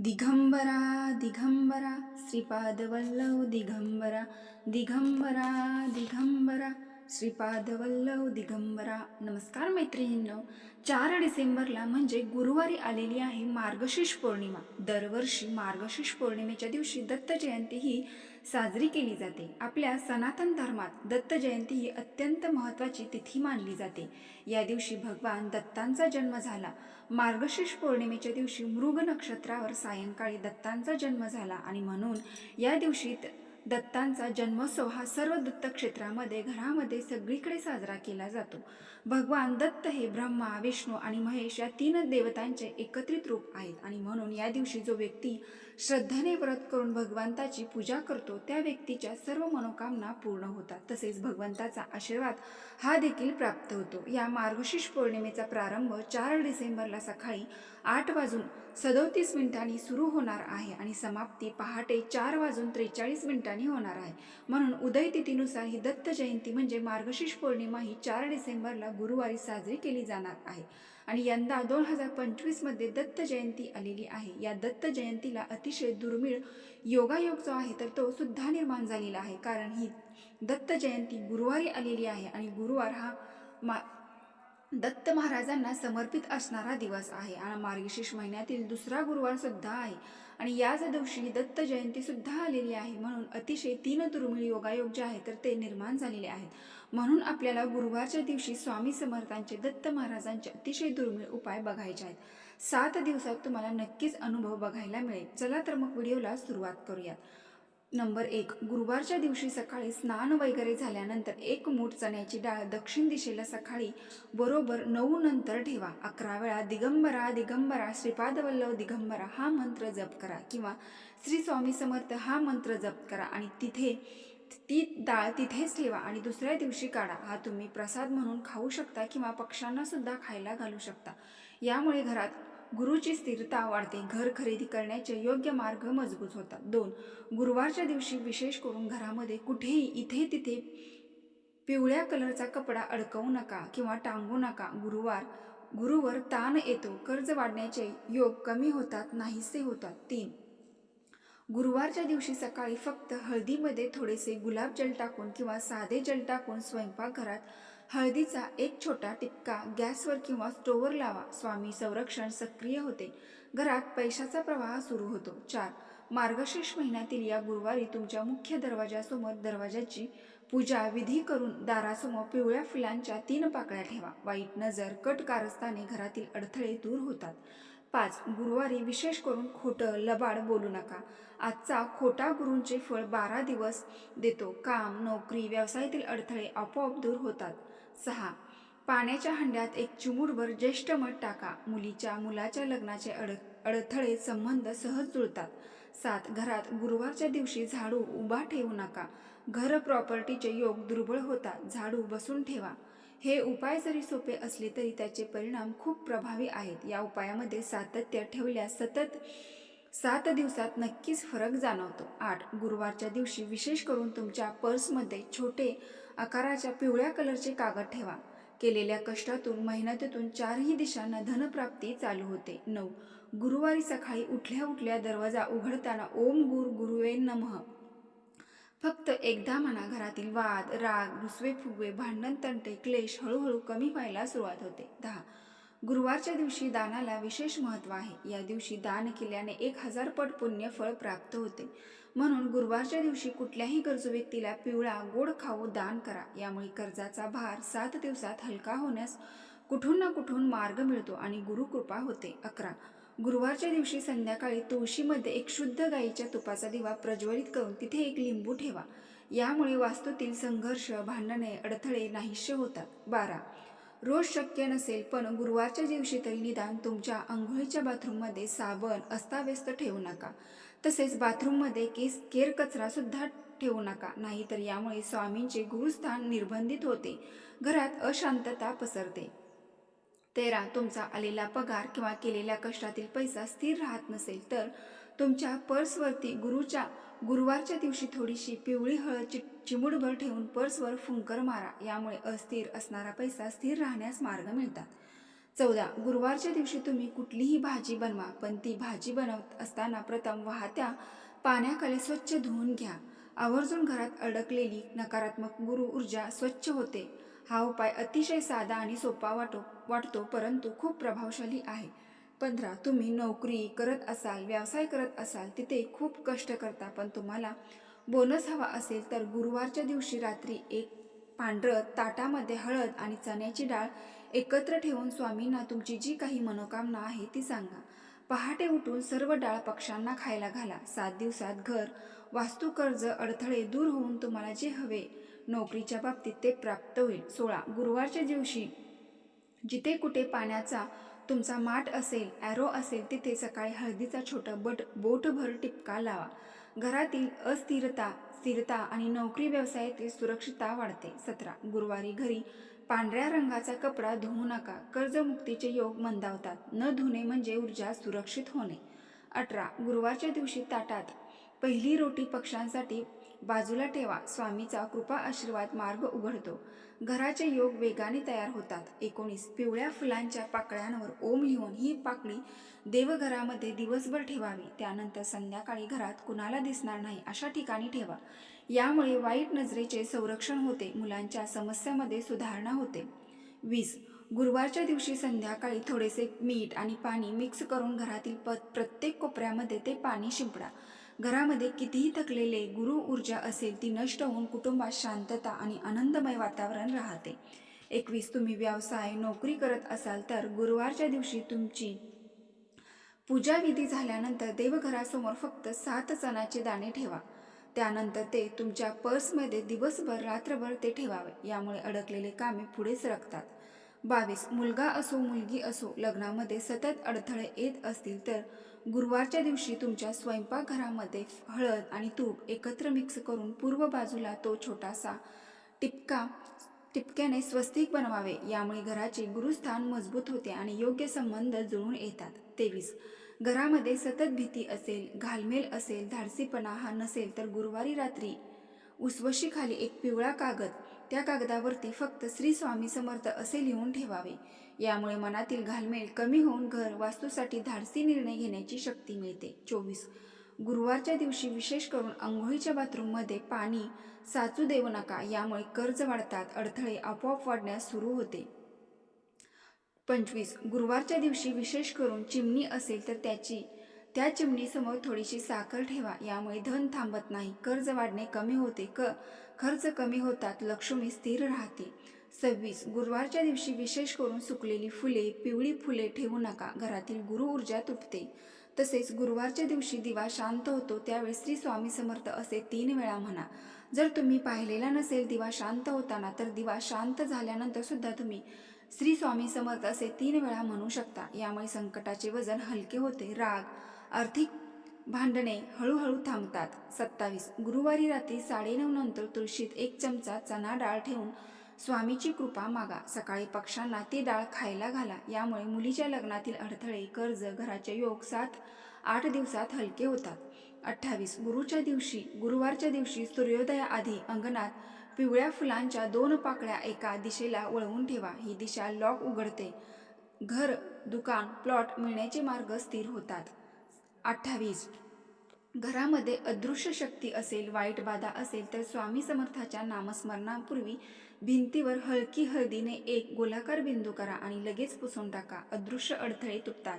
दिगंबरा दिगंबरा श्रीपादवल्लव दिगंबरा दिगंबरा दिगंबरा श्रीपादवल्लव दिगंबरा. नमस्कार मैत्रिणींनो चार डिसेंबरला म्हणजे गुरुवारी आलेली आहे मार्गशीर्ष पौर्णिमा. दरवर्षी मार्गशीर्ष पौर्णिमेच्या दिवशी दत्त जयंती ही साजरी केली जाते. आपल्या सनातन धर्मात दत्त जयंती ही अत्यंत महत्त्वाची तिथी मानली जाते. या दिवशी भगवान दत्तांचा जन्म झाला. मार्गशीर्ष पौर्णिमेच्या दिवशी मृग नक्षत्रावर सायंकाळी दत्तांचा जन्म झाला आणि म्हणून या दिवशी दत्तांचा जन्मोत्सव हा सर्व दत्तक्षेत्रामध्ये घरामध्ये सगळीकडे साजरा केला जातो. भगवान दत्त हे ब्रह्मा विष्णू आणि महेश या तीन देवतांचे एकत्रित रूप आहेत आणि म्हणून या दिवशी जो व्यक्ती श्रद्धेने व्रत करून भगवंताची पूजा करतो त्या व्यक्तीच्या सर्व मनोकामना पूर्ण होतात. तसेच भगवंताचा आशीर्वाद हा देखील प्राप्त होतो. या मार्गशीर्ष पौर्णिमेचा प्रारंभ चार डिसेंबरला सकाळी आठ वाजून सदोतीस मिनिटांनी सुरू होणार आहे आणि समाप्ती पहाटे चार वाजून त्रेचाळीस मिनिटांनी होणार आहे. म्हणून उदयतिथीनुसार ही दत्त जयंती म्हणजे मार्गशीर्ष पौर्णिमा ही चार डिसेंबरला गुरुवारी साजरी केली जाणार आहे. आणि यंदा दोन हजार पंचवीसमध्ये दत्त जयंती आलेली आहे. या दत्त जयंतीला अतिशय दुर्मिळ योगायोग जो आहे तर तो सुद्धा निर्माण झालेला आहे. कारण ही दत्त जयंती गुरुवारी आलेली आहे आणि गुरुवार हा मा दत्त महाराजांना समर्पित असणारा दिवस आहे आणि मार्गशीर्ष महिन्यातील दुसरा गुरुवार सुद्धा आहे. आणि याच दिवशी दत्त जयंती सुद्धा आलेली आहे. म्हणून अतिशय तीन दुर्मिळ योगायोग जे आहे तर ते निर्माण झालेले आहेत. म्हणून आपल्याला गुरुवारच्या दिवशी स्वामी समर्थांचे दत्त महाराजांचे अतिशय दुर्मिळ उपाय बघायचे आहेत. सात दिवसात तुम्हाला नक्कीच अनुभव बघायला मिळेल. चला तर मग व्हिडिओला सुरुवात करूयात. नंबर एक गुरुवारच्या दिवशी सकाळी स्नान वगैरे झाल्यानंतर एक मूठ चण्याची डाळ दक्षिण दिशेला सकाळी बरोबर नऊ नंतर ठेवा. अकरा वेळा दिगंबरा दिगंबरा श्रीपादवल्लभ दिगंबरा हा मंत्र जप करा किंवा श्री स्वामी समर्थ हा मंत्र जप करा आणि तिथे ती डाळ तिथेच ठेवा आणि दुसऱ्या दिवशी काढा. हा तुम्ही प्रसाद म्हणून खाऊ शकता किंवा पक्ष्यांना सुद्धा खायला घालू शकता. यामुळे घरात गुरुची स्थिरता वाढते. घर खरेदी करण्याचे योग्य मार्ग मजबूत होतात. दोन गुरुवारच्या दिवशी विशेष करून घरामध्ये कुठेही इथे तिथे पिवळ्या कलरचा कपडा अडकवू नका किंवा टांगू नका. गुरुवार गुरुवर ताण येतो. कर्ज वाढण्याचे योग कमी होतात नाहीसे होतात. तीन गुरुवारच्या दिवशी सकाळी फक्त हळदीमध्ये थोडेसे गुलाब जल टाकून किंवा साधे जल टाकून स्वयंपाकघरात हळदीचा एक छोटा टिपका गॅसवर किंवा स्टोवर लावा. स्वामी संरक्षण सक्रिय होते. घरात पैशाचा प्रवाह सुरू होतो. चार. मार्गशीर्ष महिन्यातील या गुरुवारी तुमच्या मुख्य दरवाजासमोर दरवाजाची पूजा विधी करून दारासमोर पिवळ्या फुलांच्या तीन पाकळ्या ठेवा. वाईट नजर कट कारस्थाने घरातील अडथळे दूर होतात. पाच. गुरुवारी विशेष करून खोटं लबाड बोलू नका. आजचा खोटा गुरूंचे फळ बारा दिवस देतो. काम नोकरी व्यवसायातील अडथळे आपोआप दूर होतात. सहा. पाण्याच्या हंड्यात एक चिमूटभर ज्येष्ठ मध टाका. मुलीच्या मुलाच्या लग्नाचे अड अडथळे संबंध सहज जुळतात. सात. घरात गुरुवारच्या दिवशी झाडू उभा ठेवू नका. घर प्रॉपर्टीचे योग दुर्बळ होतात. झाडू बसून ठेवा. हे उपाय जरी सोपे असले तरी त्याचे परिणाम खूप प्रभावी आहेत. या उपायामध्ये सातत्य ठेवल्यास सतत सात दिवसात नक्कीच फरक जाणवतो. आठ गुरुवारच्या दिवशी विशेष करून तुमच्या पर्समध्ये छोटे आकाराच्या पिवळ्या कलरचे कागद ठेवा. केलेल्या कष्टातून मेहनतीतून चारही दिशांना धनप्राप्ती चालू होते. नऊ गुरुवारी सकाळी उठल्या उठल्या दरवाजा उघडताना ओम गुर गुरुवे नमः. फक्त एकदा म्हणा घरातील वाद राग रुसवे फुगवे भांडण तंटे क्लेश हळूहळू कमी व्हायला सुरुवात होते. दहा गुरुवारच्या दिवशी दानाला विशेष महत्त्व आहे. या दिवशी दान केल्याने एक हजार पट पुण्य फळ प्राप्त होते. म्हणून गुरुवारच्या दिवशी कुठल्याही गरजू व्यक्तीला पिवळा गोड खाऊ दान करा. यामुळे कर्जाचा भार सात दिवसात हलका होण्यास कुठून ना कुठून मार्ग मिळतो आणि गुरुकृपा होते. अकरा. गुरुवारच्या दिवशी संध्याकाळी तुळशीमध्ये एक शुद्ध गाईच्या तुपाचा दिवा प्रज्वलित करून तिथे एक लिंबू ठेवा. यामुळे वास्तूतील संघर्ष भांडणे अडथळे नाहीसे होतात. बारा. रोज शक्य नसेल पण गुरुवारच्या दिवशी तरी निदान तुमच्या आंघोळीच्या बाथरूममध्ये साबण अस्ताव्यस्त ठेवू नका. तसेच बाथरूममध्ये केस केर कचरा सुद्धा ठेवू नका. नाहीतर यामुळे स्वामींचे गुरुस्थान निर्बंधित होते. घरात अशांतता पसरते. तेरा तुमचा आलेला पगार किंवा केलेल्या कष्टातील पैसा स्थिर राहत नसेल तर तुमच्या पर्सवरती गुरुच्या गुरुवारच्या दिवशी थोडीशी पिवळी हळद चि चिमुडभर ठेवून पर्सवर फुंकर मारा. यामुळे अस्थिर असणारा पैसा स्थिर राहण्यास मार्ग मिळतात. चौदा. गुरुवारच्या दिवशी तुम्ही कुठलीही भाजी बनवा पण ती भाजी बनवत असताना प्रथम वाहत्या पाण्याखाली स्वच्छ धुवून घ्या. आवर्जून घरात अडकलेली नकारात्मक गुरु ऊर्जा स्वच्छ होते. हा उपाय अतिशय साधा आणि सोपा वाटो वाटतो परंतु खूप प्रभावशाली आहे. पंधरा तुम्ही नोकरी करत असाल व्यवसाय करत असाल तिथे खूप कष्ट करता पण तुम्हाला बोनस हवा असेल तर गुरुवारच्या दिवशी रात्री एक पांढरं ताटामध्ये हळद आणि चण्याची डाळ एकत्र ठेवून स्वामींना तुमची जी काही मनोकामना आहे ती सांगा. पहाटे उठून सर्व डाळ पक्ष्यांना खायला घाला. सात दिवसात घर वास्तू कर्ज अडथळे दूर होऊन तुम्हाला जे हवे नोकरीच्या बाबतीत ते प्राप्त होईल. सोळा गुरुवारच्या दिवशी जिथे कुठे पाण्याचा तुमचा माठ असेल ॲरो असेल तिथे सकाळी हळदीचा छोटा बट बोटभर टिपका लावा. घरातील अस्थिरता स्थिरता आणि नोकरी व्यवसायातील सुरक्षितता वाढते. सतरा. गुरुवारी घरी पांढऱ्या रंगाचा कपडा धुवू नका. कर्जमुक्तीचे योग मंदावतात. न धुणे म्हणजे ऊर्जा सुरक्षित होणे. अठरा. गुरुवारच्या दिवशी ताटात पहिली रोटी पक्ष्यांसाठी बाजूला ठेवा. स्वामीचा कृपा आशीर्वाद मार्ग उघडतो. घराचे योग वेगाने तयार होतात. एकोणीस. पिवळ्या फुलांच्या पाकळ्यांवर ओम लिहून ही पाकळी देवघरामध्ये दिवसभर ठेवावी. त्यानंतर संध्याकाळी घरात कुणाला दिसणार नाही अशा ठिकाणी ठेवा. यामुळे वाईट नजरेचे संरक्षण होते. मुलांच्या समस्यामध्ये सुधारणा होते. वीस. गुरुवारच्या दिवशी संध्याकाळी थोडेसे मीठ आणि पाणी मिक्स करून घरातील प प्रत्येक कोपऱ्यामध्ये ते पाणी शिंपडा. घरामध्ये कितीही थकलेले गुरु ऊर्जा असेल ती नष्ट होऊन कुटुंबात शांतता आणि आनंदमय वातावरण राहते. एकवीस तुम्ही व्यवसाय नोकरी करत असाल तर गुरुवारच्या दिवशी तुमची पूजाविधी झाल्यानंतर देवघरासमोर फक्त सात चणाचे दाणे ठेवा. त्यानंतर ते तुमच्या पर्समध्ये दिवसभर रात्रभर ते ठेवावे. यामुळे अडकलेले कामे पुढे सरकतात. बावीस मुलगा असो मुलगी असो लग्नामध्ये सतत अडथळे येत असतील तर गुरुवारच्या दिवशी तुमच्या स्वयंपाकघरामध्ये हळद आणि तूप एकत्र मिक्स करून पूर्व बाजूला तो छोटासा टिपका टिपक्याने स्वस्तिक बनवावे. यामुळे घराचे गुरुस्थान मजबूत होते आणि योग्य संबंध जुळून येतात. तेवीस. घरामध्ये सतत भीती असेल घालमेल असेल धाडसीपणा हा नसेल तर गुरुवारी रात्री उसवशीखाली एक पिवळा कागद त्या कागदावरती फक्त श्री स्वामी समर्थ असे लिहून ठेवावे. यामुळे मनातील घालमेल कमी होऊन घर वास्तूसाठी धाडसी निर्णय घेण्याची शक्ती मिळते. चोवीस. गुरुवारच्या दिवशी विशेष करून आंघोळीच्या बाथरूममध्ये पाणी साचू देऊ नका यामुळे कर्ज वाढतात अडथळे आपोआप वाढण्यास सुरू होते. पंचवीस. गुरुवारच्या दिवशी विशेष करून चिमणी असेल तर त्याची त्या चिमणीसमोर थोडीशी साखर ठेवा यामुळे धन थांबत नाही कर्ज वाढणे कमी होते क खर्च कमी होतात लक्ष्मी स्थिर राहते. सव्वीस. गुरुवारच्या दिवशी विशेष करून सुकलेली फुले पिवळी फुले ठेवू नका घरातील गुरु ऊर्जा तुटते. तसेच गुरुवारच्या दिवशी दिवा शांत होतो त्यावेळी श्री स्वामी समर्थ असे तीन वेळा म्हणा. जर तुम्ही पाहिलेला नसेल दिवा शांत होताना तर दिवा शांत झाल्यानंतर सुद्धा तुम्ही श्री स्वामी समर्थ असे तीन वेळा म्हणू शकता. यामुळे संकटाचे वजन हलके होते राग आर्थिक भांडणे हळूहळू थांबतात. सत्तावीस. गुरुवारी रात्री साडेनऊ नंतर तुळशीत एक चमचा चणा डाळ ठेवून स्वामीची कृपा मागा. सकाळी पक्ष्यांना ती डाळ खायला घाला. यामुळे मुलीच्या लग्नातील अडथळे कर्ज घराचे योग सात आठ दिवसात हलके होतात. अठ्ठावीस. गुरुच्या दिवशी गुरुवारच्या दिवशी सूर्योदयाआधी अंगणात पिवळ्या फुलांच्या दोन पाकळ्या एका दिशेला वळवून ठेवा. ही दिशा लॉक उघडते. घर दुकान प्लॉट मिळण्याचे मार्ग स्थिर होतात. अठ्ठावीस. घरामध्ये अदृश्य शक्ती असेल वाईट बाधा असेल तर स्वामी समर्थाच्या नामस्मरणापूर्वी भिंतीवर हलकी हळदीने एक गोलाकार बिंदू करा आणि लगेच पुसून टाका. अदृश्य अडथळे तुटतात.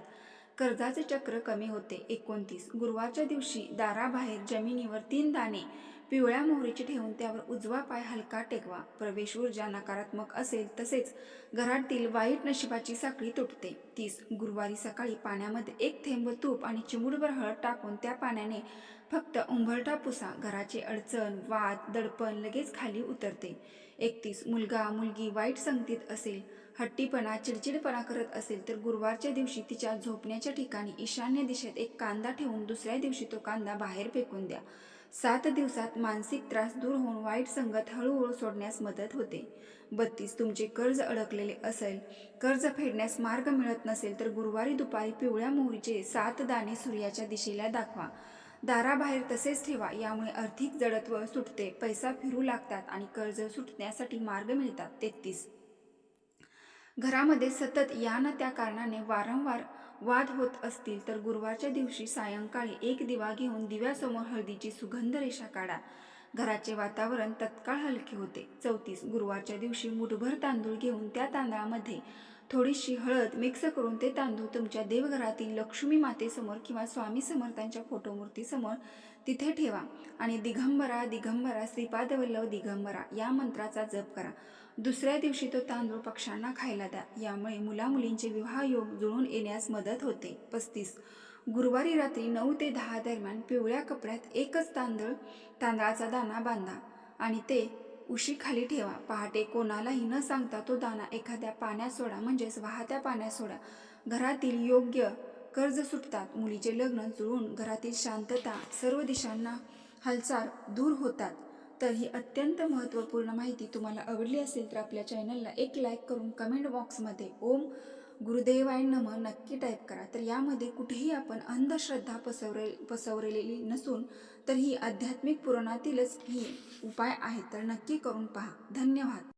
कर्जाचे चक्र कमी होते. एकोणतीस. गुरुवारच्या दिवशी दाराबाहेर जमिनीवर तीन दाणे पिवळ्या मोहरीची ठेवून त्यावर उजवा पाय हलका टेकवा. प्रवेश ऊर्जा नकारात्मक असेल तसेच घरातील वाईट नशिबाची साखळी तुटते. तीस गुरुवारी सकाळी पाण्यामध्ये एक थेंब तूप आणि चिमुडभर हळद टाकून त्या पाण्याने फक्त उंबरटा पुसा. घराचे अडचण वाद दडपण लगेच खाली उतरते. एकतीस मुलगा मुलगी वाईट संगतीत असेल हट्टीपणा चिडचिडपणा करत असेल तर गुरुवारच्या दिवशी तिच्या झोपण्याच्या ठिकाणी ईशान्य दिशेत एक कांदा ठेवून दुसऱ्या दिवशी तो कांदा बाहेर फेकून द्या. सात दिवसात मानसिक त्रास दूर होऊन वाईट संगत हळूहळू सोडण्यास मदत होते. बत्तीस तुमचे कर्ज अडकलेले असेल कर्ज फेडण्यास मार्ग मिळत नसेल तर गुरुवारी दुपारी पिवळ्या मोहरीचे सात दाणे सूर्याच्या दिशेला दाखवा. दाराबाहेर तसेच ठेवा यामुळे आर्थिक जडत्व सुटते पैसा फिरू लागतात आणि कर्ज सुटण्यासाठी मार्ग मिळतात. तेहतीस. घरामध्ये सतत या ना त्या कारणाने वारंवार वाद होत असतील तर गुरुवारच्या दिवशी सायंकाळी एक दिवा घेऊन दिव्यासमोर हळदीची सुगंध रेषा काढा. घराचे वातावरण तत्काळ हलके होते. चौतीस गुरुवारच्या दिवशी मुठभर तांदूळ घेऊन त्या तांदळामध्ये थोडीशी हळद मिक्स करून ते तांदूळ तुमच्या देवघरातील लक्ष्मी मातेसमोर किंवा स्वामी समर्थांच्या फोटोमूर्तीसमोर तिथे ठेवा आणि दिगंबरा दिगंबरा श्रीपादवल्लव दिगंबरा या मंत्राचा जप करा. दुसऱ्या दिवशी तो तांदूळ पक्ष्यांना खायला द्या. यामुळे मुलामुलींचे विवाह योग जुळून येण्यास मदत होते. पस्तीस. गुरुवारी रात्री नऊ ते दहा दरम्यान पिवळ्या कपड्यात एकच तांदूळ तांदळाचा दाणा बांधा आणि ते उशीखाली ठेवा. पहाटे कोणालाही न सांगता तो दाणा एखाद्या पाण्यात सोडा म्हणजेच वाहत्या पाण्यात सोडा. घरातील योग्य कर्ज सुटतात. मुलीचे लग्न जुळून घरातील शांतता सर्व दिशांना हालचाल दूर होतात. तर ही अत्यंत महत्त्वपूर्ण माहिती तुम्हाला आवडली असेल तर आपल्या चॅनलला एक लाईक करून कमेंट बॉक्समध्ये ओम गुरुदेवाय नम नक्की टाईप करा. तर यामध्ये कुठेही आपण अंधश्रद्धा पसरवे पसरवलेली नसून तर ही आध्यात्मिक पुराणातीलच ही उपाय आहेत. तर नक्की करून पहा. धन्यवाद.